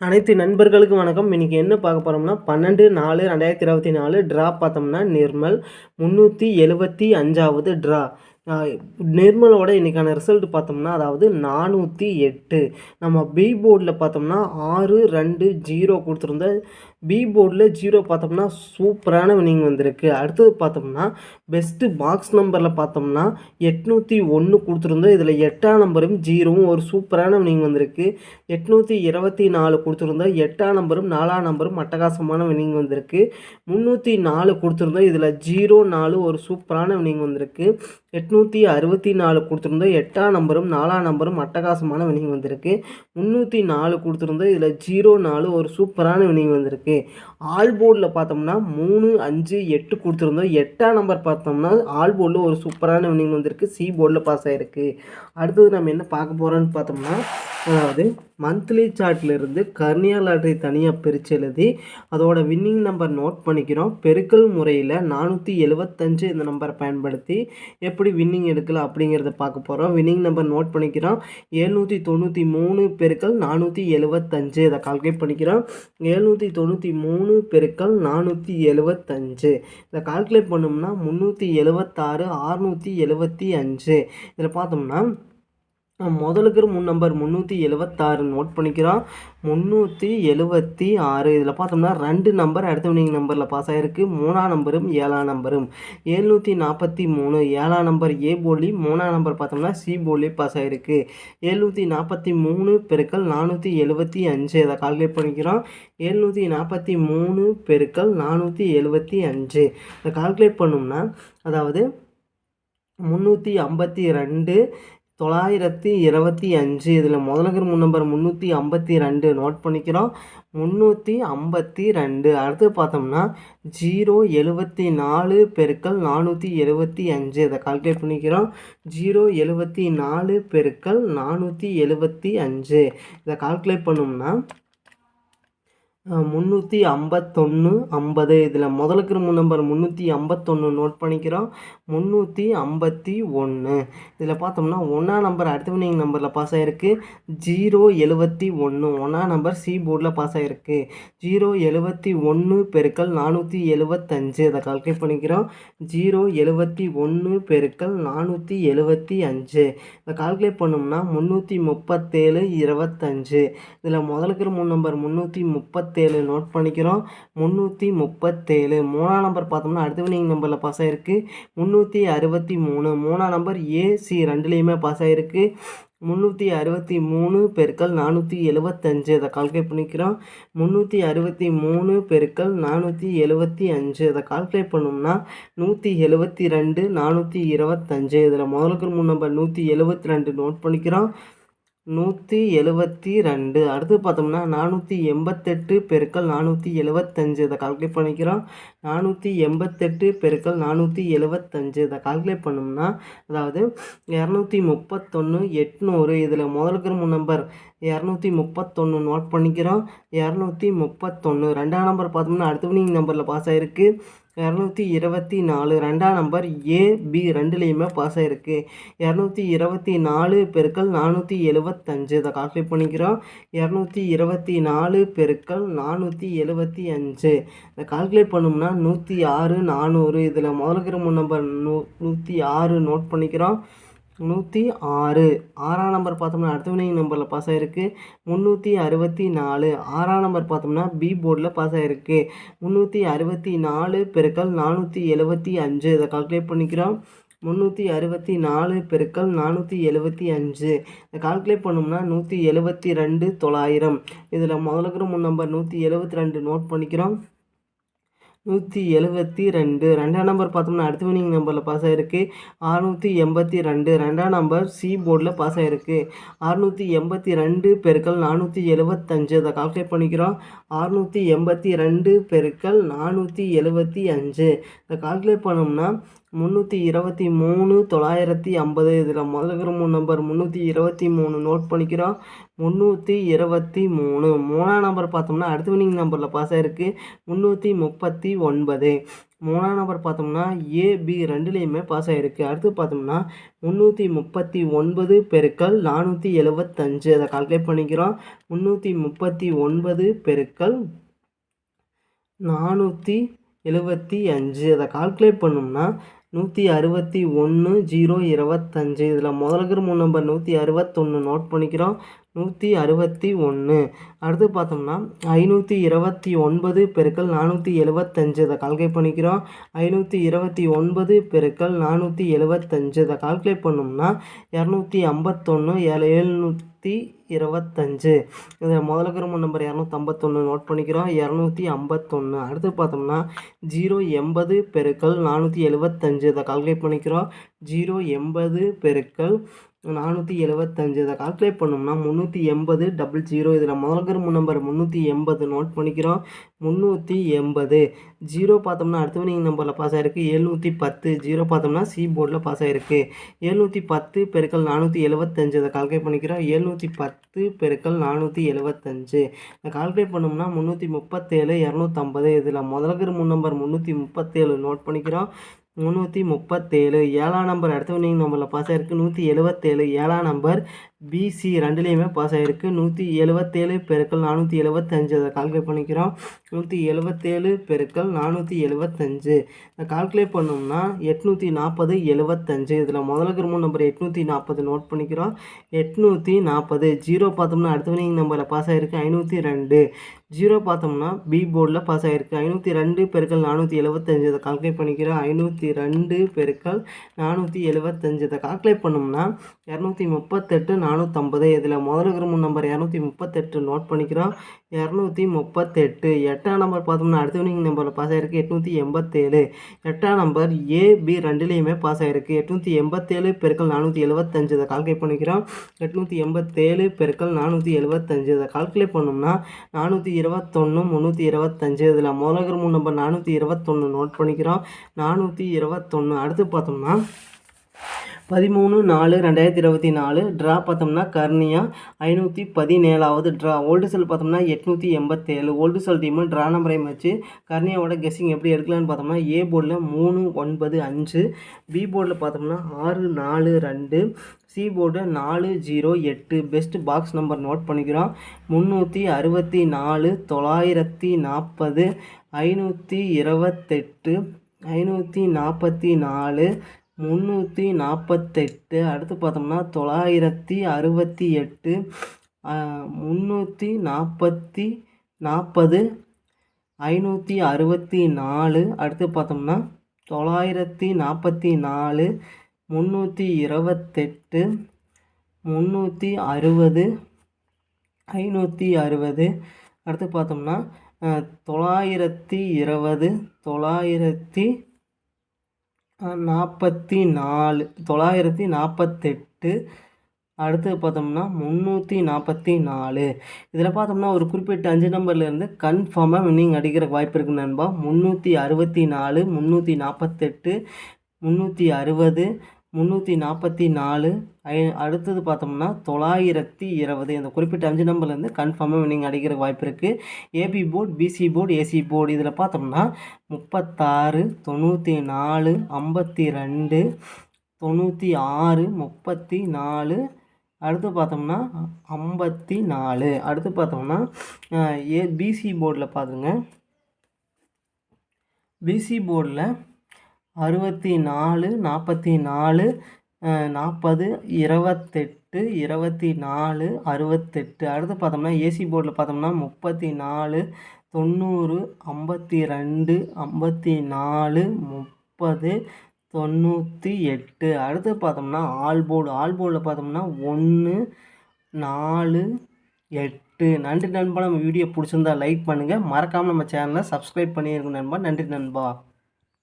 அனைத்து நண்பர்களுக்கும் வணக்கம். இன்றைக்கி என்ன பார்க்க போகிறோம்னா பன்னெண்டு நாலு ரெண்டாயிரத்தி இருபத்தி நாலு ட்ரா பார்த்தோம்னா நிர்மல் முந்நூற்றி எழுபத்தி அஞ்சாவது ட்ரா நிர்மலோட இன்றைக்கான ரிசல்ட் பார்த்தோம்னா அதாவது நானூற்றி எட்டு. நம்ம பி போர்டில் பார்த்தோம்னா ஆறு ரெண்டு ஜீரோ கொடுத்துருந்த பி போர்டில் ஜீரோ பார்த்தோம்னா சூப்பரான வினிங் வந்திருக்கு. அடுத்தது பார்த்தோம்னா பெஸ்ட்டு பாக்ஸ் நம்பரில் பார்த்தோம்னா எட்நூற்றி ஒன்று கொடுத்துருந்தோம் இதில் எட்டாம் நம்பரும் ஜீரோவும் ஒரு சூப்பரான வினிங் வந்திருக்கு. எட்நூற்றி இருபத்தி நாலு கொடுத்துருந்தோம் எட்டாம் நம்பரும் நாலாம் நம்பரும் அட்டகாசமான வினிங் வந்திருக்கு. முந்நூற்றி நாலு கொடுத்துருந்தோம் இதில் ஜீரோ நாலு ஒரு சூப்பரான வினிங் வந்திருக்கு. எட்நூற்றி அறுபத்தி நாலு கொடுத்துருந்தோம். எட்டாம் நம்பரும் நாலாம் நம்பரும் அட்டகாசமான வினை வந்திருக்கு. முந்நூற்றி நாலு கொடுத்துருந்தோம். இதில் ஜீரோ நாலு ஒரு சூப்பரான வினை வந்திருக்கு. ஆல் போர்டில் பார்த்தோம்னா மூணு அஞ்சு எட்டு கொடுத்துருந்தோம். எட்டாம் நம்பர் பார்த்தோம்னா ஆல் போர்டில் ஒரு சூப்பரான வினை வந்திருக்கு. சி போர்டில் பாஸ் ஆகிருக்கு அடுத்தது நம்ம என்ன பார்க்க போகிறோன்னு பார்த்தோம்னா அதாவது மந்த்லி சார்ட்லேருந்து கர்னியா லாட்ரி தனியாக பிரித்து எழுதி அதோட வின்னிங் நம்பர் நோட் பண்ணிக்கிறோம். பெருக்கல் முறையில் நானூற்றி எழுபத்தஞ்சு இந்த நம்பரை பயன்படுத்தி எப்படி வின்னிங் எடுக்கலாம் அப்படிங்கிறத பார்க்க போகிறோம் வின்னிங் நம்பர் நோட் பண்ணிக்கிறோம். எழுநூற்றி தொண்ணூற்றி மூணு பெருக்கல் நானூற்றி எழுபத்தஞ்சு இதை கால்குலேட் பண்ணிக்கிறோம். ஏழ்நூற்றி தொண்ணூற்றி மூணு பெருக்கல் நானூற்றி எழுபத்தஞ்சு இதை கால்குலேட் பண்ணோம்னா முந்நூற்றி எழுபத்தாறு ஆறுநூற்றி எழுபத்தி அஞ்சு. இதில் பார்த்தோம்னா முதலுக்கு மூணு நம்பர் முந்நூற்றி எழுவத்தாறு நோட் பண்ணிக்கிறோம். முந்நூற்றி எழுபத்தி ஆறு இதில் பார்த்தோம்னா ரெண்டு நம்பர் அடுத்த வினிங் நம்பரில் பாஸ் ஆகிருக்கு மூணாம் நம்பரும் ஏழாம் நம்பரும் எழுநூற்றி நாற்பத்தி மூணு ஏழாம் நம்பர் ஏ போலி மூணாம் நம்பர் பார்த்தோம்னா சி போலி பாஸ் ஆகிருக்கு எழுநூற்றி நாற்பத்தி மூணு பெருக்கள் நானூற்றி எழுபத்தி அஞ்சு இதை கால்குலேட் பண்ணிக்கிறோம். எழுநூற்றி நாற்பத்தி மூணு பெருக்கள் நானூற்றி எழுபத்தி அஞ்சு. இதை கால்குலேட் பண்ணோம்னா அதாவது முந்நூற்றி ஐம்பத்தி ரெண்டு தொள்ளாயிரத்தி இருபத்தி அஞ்சு இதில் முதலகர் முன் நம்பர் முந்நூற்றி ஐம்பத்தி ரெண்டு நோட் பண்ணிக்கிறோம். முந்நூற்றி ஐம்பத்தி ரெண்டு. அடுத்து பார்த்தோம்னா ஜீரோ எழுபத்தி நாலு பெருக்கள் நானூற்றி எழுபத்தி அஞ்சு. இதை கால்குலேட் பண்ணிக்கிறோம். ஜீரோ எழுபத்தி நாலு பெருக்கள் நானூற்றி எழுபத்தி அஞ்சு. இதை கால்குலேட் பண்ணோம்னா முந்நூற்றி ஐம்பத்தொன்று ஐம்பது. இதில் முதலுக்கு மூணு நம்பர் முந்நூற்றி ஐம்பத்தொன்று நோட் பண்ணிக்கிறோம். முந்நூற்றி ஐம்பத்தி ஒன்று இதில் பார்த்தோம்னா ஒன்றா நம்பர் அடுத்த வினிங் நம்பரில் பாஸ் ஆகிருக்கு ஜீரோ எழுபத்தி ஒன்று ஒன்றா நம்பர் சி போர்டில் பாஸ் ஆகிருக்கு ஜீரோ எழுபத்தி ஒன்று பெருக்கள் நானூற்றி எழுபத்தஞ்சு அதை கால்குலேட் பண்ணிக்கிறோம். ஜீரோ எழுபத்தி ஒன்று பெருக்கள் நானூற்றி எழுபத்தி அஞ்சு. இதை கால்குலேட் பண்ணோம்னா முந்நூற்றி முப்பத்தேழு இருபத்தஞ்சு. இதில் முதலுக்கு மூணு நம்பர் முந்நூற்றி முப்பத்தி முப்பத்தேழு நோட் பண்ணிக்கிறோம். முந்நூற்றி முப்பத்தேழு. மூணாம் நம்பர் பார்த்தோம்னா அடுத்த வினிங் நம்பரில் பாஸ் ஆகிருக்கு முந்நூற்றி அறுபத்தி மூணு மூணாம் நம்பர் ஏசி ரெண்டுலேயுமே பாஸ் ஆகிருக்கு முந்நூற்றி அறுபத்தி மூணு பெருக்கள் நானூற்றி எழுபத்தஞ்சு அதை கால்குலேட் பண்ணிக்கிறோம். முந்நூற்றி அறுபத்தி மூணு பெருக்கள் நானூற்றி எழுபத்தி அஞ்சு அதை கால்குலேட் பண்ணோம்னா நூற்றி எழுபத்தி ரெண்டு நானூற்றி இருபத்தஞ்சு இதில் முதலுக்கு மூணு நம்பர் நூற்றி எழுபத்தி ரெண்டு நோட் பண்ணிக்கிறோம். நூற்றி எழுபத்தி ரெண்டு. அடுத்து பார்த்தோம்னா நானூற்றி எண்பத்தெட்டு பெருக்கள் நானூற்றி எழுபத்தஞ்சு இதை கால்குலேட் பண்ணிக்கிறோம். நானூற்றி எண்பத்தெட்டு பெருக்கள் நானூற்றி எழுபத்தஞ்சு இதை கால்குலேட் பண்ணோம்னா அதாவது இரநூத்தி முப்பத்தொன்று எட்நூறு. இதில் முதலுக்கு மூணு நம்பர் இரநூத்தி முப்பத்தொன்று நோட் பண்ணிக்கிறோம். இரநூத்தி முப்பத்தொன்று ரெண்டாம் நம்பர் பார்த்தோம்னா அடுத்த நம்பரில் பாஸ் ஆகிருக்கு இரநூத்தி இருபத்தி நாலு ரெண்டாம் நம்பர் ஏ பி ரெண்டுலேயுமே பாஸ் ஆகிருக்கு இரநூத்தி இருபத்தி நாலு பெருக்கள் நானூற்றி எழுபத்தஞ்சு இதை கால்குலேட் பண்ணிக்கிறோம். இரநூத்தி இருபத்தி நாலு பெருக்கள் நானூற்றி எழுபத்தி அஞ்சு இதை கால்குலேட் பண்ணோம்னா நூற்றி ஆறு நானூறு. இதில் முதலுக்கிற மூணு நம்பர் நூ நூற்றி ஆறு நோட் பண்ணிக்கிறோம். நூற்றி ஆறு. ஆறாம் நம்பர் பார்த்தோம்னா அடுத்த வினை நம்பரில் பாஸ் ஆகிருக்கு முந்நூற்றி அறுபத்தி நாலு. ஆறாம் நம்பர் பார்த்தோம்னா பி போர்டில் பாஸ் ஆகிருக்கு முந்நூற்றி அறுபத்தி நாலு பெருக்கள் நானூற்றி எழுபத்தி அஞ்சு. இதை கால்குலேட் பண்ணிக்கிறோம். முந்நூற்றி அறுபத்தி நாலு பெருக்கள் நானூற்றி எழுபத்தி அஞ்சு. இதை கால்குலேட் பண்ணோம்னா நூற்றி எழுபத்தி ரெண்டு தொள்ளாயிரம். இதில் முதலுக்கு மூணு நம்பர் நூற்றி எழுபத்தி ரெண்டு நோட் பண்ணிக்கிறோம். நூற்றி எழுபத்தி ரெண்டு. ரெண்டாம் நம்பர் பார்த்தோம்னா அடுத்த வினிங் நம்பரில் பாஸ் ஆகிருக்கு அறுநூற்றி எண்பத்தி ரெண்டு. ரெண்டாம் நம்பர் சி போர்டில் பாஸ் ஆகிருக்கு அறுநூற்றி எண்பத்தி ரெண்டு பெருக்கள் நானூற்றி எழுபத்தஞ்சு அதை கால்குலேட் பண்ணிக்கிறோம். அறுநூற்றி எண்பத்தி ரெண்டு பெருக்கள் நானூற்றி எழுபத்தி அஞ்சு. இதை கால்குலேட் பண்ணோம்னா முந்நூற்றி இருபத்தி மூணு தொள்ளாயிரத்தி ஐம்பது. இதில் முதல்ல இருக்கிற மூணு நம்பர் முந்நூற்றி இருபத்தி மூணு நோட் பண்ணிக்கிறோம். முந்நூற்றி இருபத்தி மூணு. மூணாம் நம்பர் பார்த்தோம்னா அடுத்த வினிங் நம்பரில் பாஸ் ஆகிருக்கு முந்நூற்றி முப்பத்தி ஒன்பது. மூணாம் நம்பர் பார்த்தோம்னா ஏபி ரெண்டுலேயுமே பாஸ் ஆகிருக்கு அடுத்து பார்த்தோம்னா முந்நூற்றி முப்பத்தி ஒன்பது பெருக்கள் நானூற்றி எழுபத்தஞ்சு அதை கால்குலேட் பண்ணிக்கிறோம். முந்நூற்றி முப்பத்தி ஒன்பது பெருக்கள் நானூற்றி எழுபத்தி அஞ்சு. அதை கால்குலேட் பண்ணோம்னா நூற்றி அறுபத்தி ஒன்று ஜீரோ இருபத்தஞ்சு. இதில் முதலுக்கு மூணு நம்பர் நூற்றி அறுபத்தொன்று நோட் பண்ணிக்கிறோம். நூற்றி அறுபத்தி ஒன்று அடுத்து பார்த்தோம்னா ஐநூற்றி இருபத்தி ஒன்பது பெருக்கள் நானூற்றி எழுபத்தஞ்சு. இதை கால்குலேட் பண்ணிக்கிறோம். ஐநூற்றி இருபத்தி ஒன்பது பெருக்கள் நானூற்றி எழுபத்தஞ்சு. இதை கால்குலேட் பண்ணோம்னா இரநூத்தி ஐம்பத்தொன்று ஏழு எழுநூற்றி இருபத்தஞ்சு. இதில் முதல்ல கிரம நம்பர் இரநூத்தம்பத்தொன்று நோட் பண்ணிக்கிறோம். இரநூத்தி ஐம்பத்தொன்று அடுத்து பார்த்தோம்னா ஜீரோ எண்பது பெருக்கள் நானூற்றி எழுபத்தஞ்சு. இதை கால்குலேட் பண்ணிக்கிறோம். ஜீரோ எண்பது பெருக்கள் நானூற்றி எழுபத்தஞ்சு இதை கால்குலேட் பண்ணோம்னா முந்நூற்றி எண்பது டபுள் ஜீரோ இதில் முதல்கிற நம்பர் முந்நூற்றி எண்பது நோட் பண்ணிக்கிறோம். முந்நூற்றி எண்பது. ஜீரோ பார்த்தோம்னா அடுத்த வினிங் நம்பரில் பாஸ் ஆகிருக்கு எழுநூற்றி பத்து. ஜீரோ பார்த்தோம்னா சி போர்டில் பாஸ் ஆகிருக்கு எழுநூற்றி பத்து பெருக்கள் நானூற்றி எழுபத்தஞ்சு இதை கால்குலேட் பண்ணிக்கிறோம். எழுநூற்றி பத்து பெருக்கள் நானூற்றி எழுபத்தஞ்சு இதை கால்குலேட் பண்ணோம்னா முந்நூற்றி முப்பத்தேழு இரநூத்தம்பது இதில் முதல் கரும்பு நம்பர் முந்நூற்றி முப்பத்தேழு நோட் பண்ணிக்கிறோம். முந்நூற்றி முப்பத்தேழு. ஏழாம் நம்பர் அடுத்த வினிங் நம்பரில் பாஸ் ஆகிருக்கு நூற்றி எழுபத்தேழு ஏழாம் நம்பர் பிசி ரெண்டுலேயுமே பாஸ் ஆகிருக்கு நூற்றி எழுபத்தேழு பெருக்கள் நானூற்றி எழுபத்தஞ்சு அதை கால்குலேட் பண்ணிக்கிறோம். நூற்றி எழுபத்தேழு பெருக்கள் நானூற்றி எழுபத்தஞ்சு இதை கால்குலேட் பண்ணோம்னா எட்நூற்றி நாற்பது எழுபத்தஞ்சு இதில் முதல்ல கிரம நம்பர் எட்நூற்றி நாற்பது நோட் பண்ணிக்கிறோம். எட்நூற்றி நாற்பது ஜீரோ பார்த்தோம்னா அடுத்த வினிங் நம்பரில் பாஸ் ஆகிருக்கு ஐநூற்றி ரெண்டு. ஜீரோ பார்த்தோம்னா பி போர்டில் பாஸ் ஆகிருக்கு ஐநூற்றி ரெண்டு பெருக்கள் நானூற்றி எழுபத்தஞ்சு இதை கால்குலேட் பண்ணிக்கிறோம் ஐநூற்றி ரெண்டு பெருக்கள் நானூற்றி எழுபத்தஞ்சு இதை கால்குலேட் பண்ணோம்னா இரநூத்தி முப்பத்தெட்டு நானூற்றம்பது இதில் முதல் இருக்கிற நம்பர் இரநூத்தி முப்பத்தெட்டு நோட் பண்ணிக்கிறோம். இரநூத்தி முப்பத்தெட்டு. எட்டாம் நம்பர் பார்த்தோம்னா அடுத்த வினிங் நம்பரில் பாஸ் ஆகிருக்கு எட்நூற்றி எண்பத்தேழு. எட்டாம் நம்பர் ஏ பி ரெண்டுலேயுமே பாஸ் ஆகிருக்கு எட்நூற்றி எண்பத்தேழு பெருக்கள் நானூற்றி எழுபத்தஞ்சு இதை கால்குலேட் பண்ணிக்கிறோம். எட்நூற்றி எண்பத்தேழு பெருக்கள் நானூற்றி எழுபத்தஞ்சு இதை கால்குலேட் பண்ணோம்னா நானூற்றி இருபத்தொன்று முந்நூற்றி இருபத்தஞ்சு. இதில் முதல் மூணு நம்பர் நானூற்றி இருபத்தொன்று நோட் பண்ணிக்கிறோம். நானூற்றி இருபத்தொன்று அடுத்து பார்த்தோம்னா பதிமூணு நாலு ரெண்டாயிரத்தி இருபத்தி நாலு. ட்ரா பார்த்தோம்னா கர்னியா ஐநூற்றி பதினேழாவது. ட்ரா ஓல்டு செல் பார்த்தோம்னா எட்நூற்றி எண்பத்தேழு. ஓல்டு செல் டீமு ட்ரா நம்பரை வச்சு கர்னியாவோட கெஸ்ஸிங் எப்படி எடுக்கலான்னு பார்த்தோம்னா ஏ போர்டில் மூணு ஒன்பது அஞ்சு. பி போர்டில் பார்த்தோம்னா ஆறு நாலு ரெண்டு. சி போர்டு நாலு ஜீரோ எட்டு. பெஸ்ட் பாக்ஸ் நம்பர் நோட் பண்ணிக்கிறோம். முந்நூற்றி அறுபத்தி நாலு தொள்ளாயிரத்தி நாற்பது ஐநூற்றி இருபத்தெட்டு. ஐநூற்றி நாற்பத்தி நாலு. முந்நூற்றி நாற்பத்தெட்டு அடுத்து பார்த்தோம்னா தொள்ளாயிரத்தி அறுபத்தி எட்டு. முந்நூற்றி நாற்பத்தி நாற்பது ஐநூற்றி அறுபத்தி நாலு. அடுத்து பார்த்தோம்னா தொள்ளாயிரத்தி நாற்பத்தி நாலு. முந்நூற்றி இருபத்தெட்டு. முந்நூற்றி அறுபது. ஐநூற்றி அறுபது. அடுத்து பார்த்தோம்னா தொள்ளாயிரத்தி இருபது. தொள்ளாயிரத்தி நாற்பத்தி நாலு தொள்ளாயிரத்தி நாற்பத்தெட்டு அடுத்து பார்த்தோம்னா முந்நூற்றி நாற்பத்தி நாலு இதில் பார்த்தோம்னா ஒரு குறிப்பிட்ட அஞ்சு நம்பர்லேருந்து கன்ஃபார்மாக வின்னிங் அடிக்கிறக்கு வாய்ப்பு இருக்குது நண்பா. முந்நூற்றி அறுபத்தி நாலு முந்நூற்றி நாற்பத்தெட்டு முந்நூற்றி அறுபது முந்நூற்றி நாற்பத்தி நாலு. ஐ அடுத்தது பார்த்தோம்னா தொள்ளாயிரத்தி இருபது. இந்த குறிப்பிட்ட அஞ்சு நம்பர்லேருந்து கன்ஃபார்மாக வினிங் அடிக்கிற வாய்ப்பு இருக்குது AB board BC board AC board இதில் பார்த்தோம்னா முப்பத்தாறு தொண்ணூற்றி நாலு ஐம்பத்தி ரெண்டு தொண்ணூற்றி ஆறு முப்பத்தி நாலு. அடுத்து பார்த்தோம்னா ஐம்பத்தி நாலு. அடுத்து பார்த்தோம்னா ஏ பிசி போர்டில் பார்த்துங்க பிசி போர்டில் அறுபத்தி நாலு நாற்பத்தி நாலு நாற்பது இருபத்தெட்டு இருபத்தி நாலு அறுபத்தெட்டு அடுத்து பார்த்தோம்னா ஏசி போர்டில் பார்த்தோம்னா முப்பத்தி நாலு தொண்ணூறு ஐம்பத்தி ரெண்டு ஐம்பத்தி நாலு முப்பது தொண்ணூற்றி எட்டு அடுத்து பார்த்தோம்னா ஆல் போர்டு. ஆல் போர்டில் பார்த்தோம்னா ஒன்று நாலு எட்டு. நன்றி நண்பா. நம்ம வீடியோ பிடிச்சிருந்தா லைக் பண்ணுங்கள் மறக்காமல் நம்ம சேனலை சப்ஸ்கிரைப் பண்ணியிருக்கோம் நண்பா. நன்றி நண்பா.